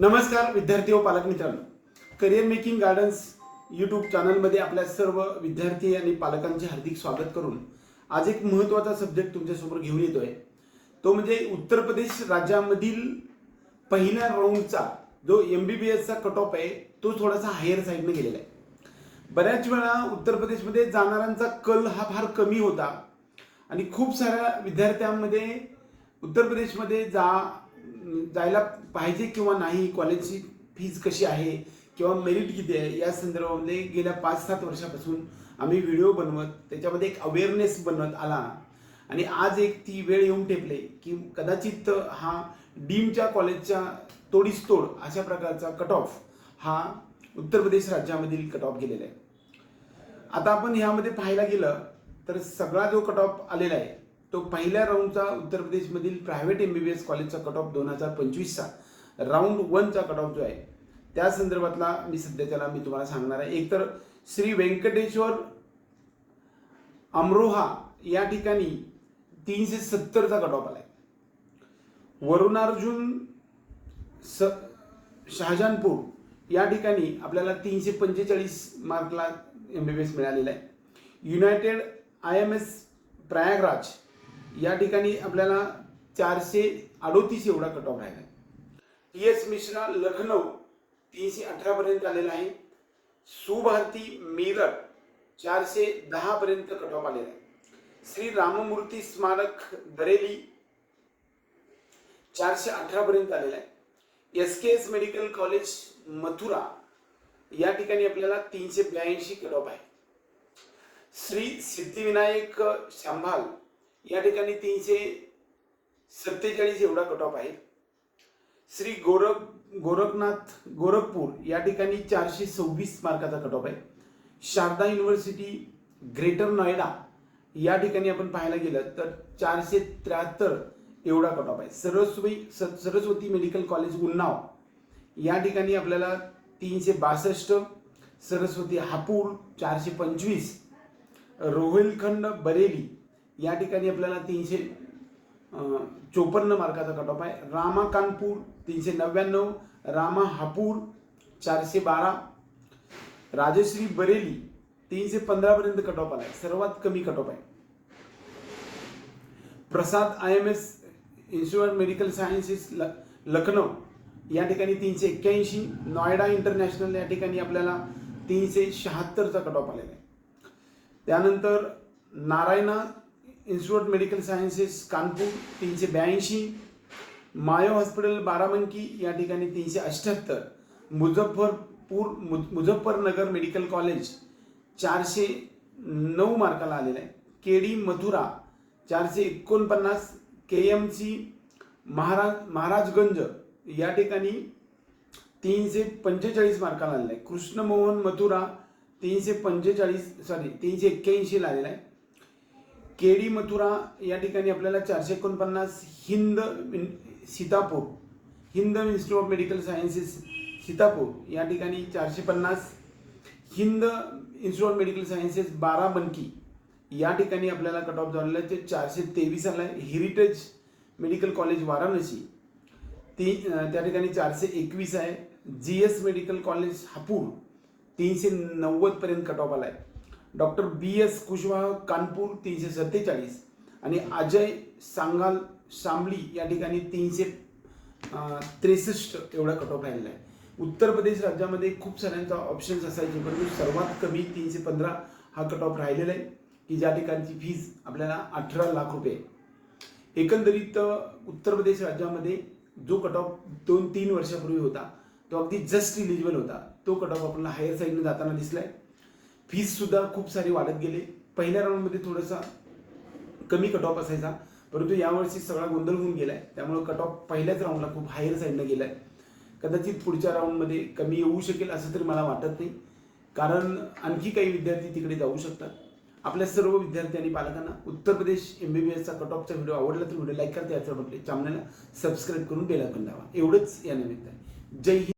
नमस्कार विद्यार्थी व पालक मित्रांनो. करिअर मेकिंग गार्डन्स यूट्यूब चॅनलमध्ये आपल्या सर्व विद्यार्थी आणि पालकांचे हार्दिक स्वागत करून आज एक महत्त्वाचा सब्जेक्ट तुमच्यासमोर घेऊन येतो आहे तो म्हणजे उत्तर प्रदेश राज्यामधील पहिल्या राऊंडचा जो एम बी बी एसचा कट ऑफ आहे तो थोडासा हायर साईडने गेलेला आहे. बऱ्याच वेळा उत्तर प्रदेशमध्ये जाणाऱ्यांचा कल हा फार कमी होता. आणि खूप साऱ्या विद्यार्थ्यांमध्ये उत्तर प्रदेशमध्ये जा जायला पाहिजे किंवा नाही कॉलेजची फीज कशी आहे किंवा मेरिट किती आहे या संदर्भामध्ये गेल्या पाच सात वर्षापासून आम्ही व्हिडिओ बनवत त्याच्यामध्ये एक अवेअरनेस बनवत आला. आणि आज एक ती वेळ येऊन ठेपले की कदाचित हा डीमच्या कॉलेजच्या तोडीस तोड अशा प्रकारचा कट ऑफ हा उत्तर प्रदेश राज्यामधील कट ऑफ गेलेला आहे. आता आपण ह्यामध्ये पाहायला गेलं तर सगळा जो कट ऑफ आलेला आहे तो पहिल्या राऊंडचा उत्तर प्रदेशमधील private M B B S कॉलेजचा कट ऑफ दोन हजार पंचवीसचा. राऊंड वनचा कट ऑफ जो आहे त्या संदर्भातला मी सध्याच्याला मी तुम्हाला सांगणार आहे. एकतर श्री व्यंकटेश्वर अमरोहा या ठिकाणी तीनशे सत्तरचा कट ऑफ आहे वरुणार्जुन स शहाजहानपूर या ठिकाणी आपल्याला तीनशे पंचेचाळीस मार्कला एम बी बी एस मिळालेला आहे. United I M S Prayagraj या ठिकाणी आपल्याला चारशे अडोतीस एवढा कट ऑफ राहिला टी एस मिश्रा लखनौ तीनशे अठरापर्यंत आलेला आहे. सुभारती मेरठ चारशे दहापर्यंत कट ऑफ आलेला आहे. श्री राममूर्ती स्मारक बरेली चारशे अठरापर्यंत आलेला आहे. S K S medical college Mathura या ठिकाणी आपल्याला तीनशे ब्याऐंशी कट ऑफ आहे. श्री सिद्धिविनायक शांभाल या ठिकाणी तीनशे सत्तेचाळीस एवढा कट ऑफ आहे. श्री गोरख गोरखनाथ गोरखपूर या ठिकाणी चारशे सव्वीस मार्काचा कट ऑफ आहे. शारदा युनिव्हर्सिटी ग्रेटर नोएडा या ठिकाणी आपण पाहायला गेलं तर चारशे त्र्याहत्तर एवढा कट ऑफ आहे. सरस्वती स- सरस्वती मेडिकल कॉलेज उन्नाव या ठिकाणी आपल्याला तीनशे बासष्ट सरस्वती हापूर चारशे पंचवीस रोहिलखंड बरेली या ठिकाणी आपल्याला तीनशे चोपन्न मार्काचा कट ऑफ आहे. रामा कानपूर तीनशे नव्याण्णव. रामा हापूर चारशे बारा. राजश्री बरेली तीनशे पंधरापर्यंत कट ऑफ आहे सर्वात कमी कट ऑफ आहे. Prasad I M S institute medical sciences ल लखनौ. या ठिकाणी तीनशे एक्क्याऐंशी. नॉयडा इंटरनॅशनल या ठिकाणी आपल्याला तीनशे शहात्तरचा कट ऑफ आलेला आहे. त्यानंतर Narayana institute medical sciences Kanpur तीनशे ब्याऐंशी. मायो हॉस्पिटल बारामंकी या ठिकाणी तीनशे अठ्ठ्याहत्तर मुझफ्फरपूर मु मुझफ्फरनगर मेडिकल कॉलेज चारशे नऊ मार्काला आलेलं आहे. के डी मथुरा चारशे एकोणपन्नास. K M C Maharaj Maharajganj या ठिकाणी तीनशे पंचेचाळीस मार्काला आलेला आहे. कृष्णमोहन मथुरा तीनशे पंचेचाळीस सॉरी तीनशे एक्क्याऐंशीला आलेला आहे. केडी मथुरा या ठिकाणी आपल्याला चारशे एकोणपन्नास Hind Sitapur Hind institute of medical sciences Sitapur या ठिकाणी चारशे पन्नास Hind institute of medical sciences Barabanki या ठिकाणी आपल्याला कट ऑफ झालेला आहे. ते चारशे तेवीस आला आहे. Heritage medical college Varanasi. ती त्या ठिकाणी चारशे एकवीस आहे. G S medical college Hapur तीनशे नव्वदपर्यंत कट ऑफ आला आहे. Doctor B S Kushwaha Kanpur तीनशे सत्तेचाळीस आणि अजय सांगाल शामली या ठिकाणी तीनशे त्रेसष्ट एवढा कट ऑफ राहिलेला आहे. उत्तर प्रदेश राज्यामध्ये खूप साऱ्यांचा ऑप्शन्स असायचे परंतु सर्वात कमी तीनशे पंधरा हा कट ऑफ राहिलेला आहे की ज्या ठिकाणची फीज आपल्याला अठरा लाख रुपये आहे. एकंदरीत उत्तर प्रदेश राज्यामध्ये जो कट ऑफ दोन तीन वर्षापूर्वी होता तो अगदी जस्ट इलिजिबल होता. तो कट ऑफ आपल्याला हायर साईडनं जाताना दिसला आहे फीजसुद्धा खूप सारी वाढत गेले. पहिल्या राऊंडमध्ये थोडासा कमी कट ऑफ असायचा. परंतु यावर्षी सगळा गोंधळ होऊन गेलाय. त्यामुळे कट ऑफ पहिल्याच राऊंडला खूप हायर साईडनं गेलाय. कदाचित पुढच्या राऊंडमध्ये कमी येऊ शकेल असं तरी मला वाटत नाही. कारण आणखी काही विद्यार्थी तिकडे जाऊ शकतात. आपल्या सर्व विद्यार्थी आणि पालकांना Uttar Pradesh M B B एसचा cut ऑफचा व्हिडिओ आवडला तर व्हिडिओ लाईक करता. याचं म्हटले चॅनलला सबस्क्राईब करून बेल आयकॉन एवढंच या निमित्त आहे जय हिंद.